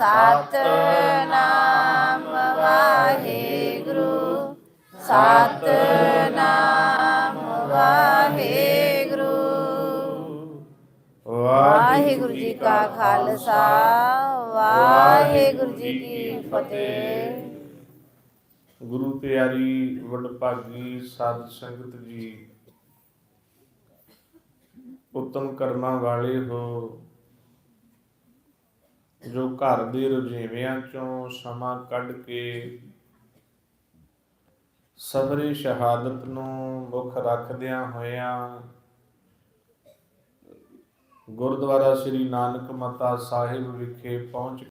ਸਤਨਾਮ ਵਾਹਿਗੁਰੂ। ਸਤਨਾਮ ਵਾਹਿਗੁਰੂ। ਵਾਹਿਗੁਰੂ ਜੀ ਕਾ ਖਾਲਸਾ, ਵਾਹਿਗੁਰੂ ਜੀ ਕੀ ਫਤਿਹ। ਗੁਰੂ ਪਿਆਰੀ, ਵਡਭਾਗੀ, ਸਾਧ ਸੰਗਤ ਜੀ ਉਤਮ ਕਰਮਾਂ ਵਾਲੇ ਹੋ ਜੋ ਘਰ ਦੇ ਰੁਝੇਵਿਆਂ ਚੋਂ ਸਮਾਂ ਕੱਢ ਕੇ ਸਬਰੇ ਸ਼ਹਾਦਤ ਨੂੰ ਮੁੱਖ ਰੱਖਦਿਆਂ ਹੋਇਆਂ ਗੁਰਦੁਆਰਾ ਸ੍ਰੀ ਨਾਨਕ ਮਤਾ ਸਾਹਿਬ ਵਿਖੇ ਪਹੁੰਚ